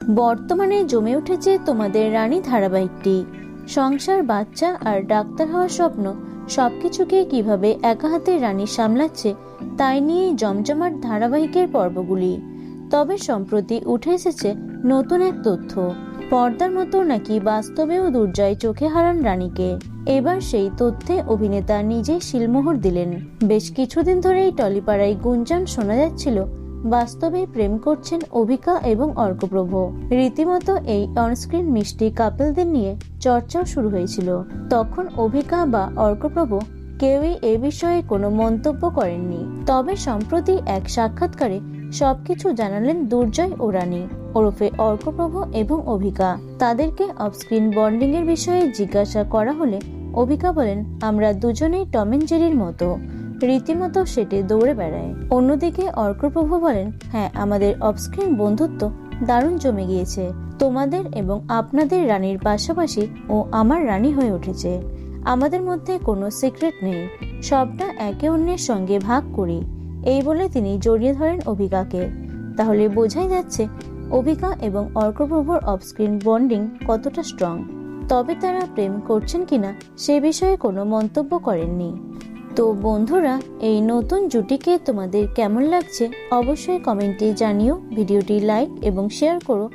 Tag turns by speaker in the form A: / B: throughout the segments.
A: বর্তমানে জমে উঠেছে তোমাদের রানী ধারাবাহিকটি। সংসার, বাচ্চা আর ডাক্তার হওয়ার স্বপ্ন সবকিছুকে কীভাবে একা হাতে রানী সামলাচ্ছে, তাই নিয়েই জমজমাট ধারাবাহিকের পর্বগুলি। তবে সম্প্রতি উঠে এসেছে নতুন এক তথ্য। পর্দার মতো নাকি বাস্তবেও দুর্জয় চোখে হারান রানীকে। এবার সেই তথ্যে অভিনেতা নিজেই শিলমোহর দিলেন। বেশ কিছুদিন ধরেই টলিপাড়ায় গুঞ্জন শোনা যাচ্ছিল বাস্তবে প্রেম করছেন অভিকা এবং অর্কপ্রভ। রীতিমতো এই অনস্ক্রিন মিষ্টি কাপলদের নিয়ে চর্চাও শুরু হয়েছিল। তখন অভিকা বা অর্কপ্রভ কেউই এ বিষয়ে কোনো মন্তব্য করেননি। তবে সম্প্রতি এক সাক্ষাৎকারে সবকিছু জানালেন দুর্জয় ও রানী, ওরফে অর্কপ্রভ এবং অভিকা। তাদেরকে অফস্ক্রিন বন্ডিং এর বিষয়ে জিজ্ঞাসা করা হলে অভিকা বলেন, আমরা দুজনেই টম জেরির মতো। রীতিমতো সেটে দৌড়ে বেড়ায়। অন্যদিকে অর্কপ্রভ বলেন হ্যাঁ আমাদের অফস্ক্রিন বন্ধুত্ব দারুণ জমে গিয়েছে। তোমাদের এবং আপনাদের রানীর পাশাপাশি ও আমার রানী হয়ে উঠেছে। আমাদের মধ্যে কোনো সিক্রেট নেই। সবটা একে অন্যের সঙ্গে ভাগ করি। এই বলে তিনি জড়িয়ে ধরেন অভিকাকে তাহলে বোঝাই যাচ্ছে অভিকা এবং অর্কপ্রভুর অফস্ক্রিন বন্ডিং কতটা স্ট্রং তবে তারা প্রেম করছেন কিনা সে বিষয়ে কোনো মন্তব্য করেননি। তো বন্ধুরা, এই নতুন জুটিকে তোমাদের কেমন লাগছে অবশ্যই কমেন্টে জানিও, ভিডিওটি লাইক এবং শেয়ার করো।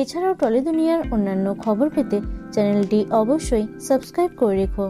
A: এছাড়াও টলে দুনিয়ার অন্যান্য খবর পেতে চ্যানেলটি অবশ্যই সাবস্ক্রাইব করে রেখো।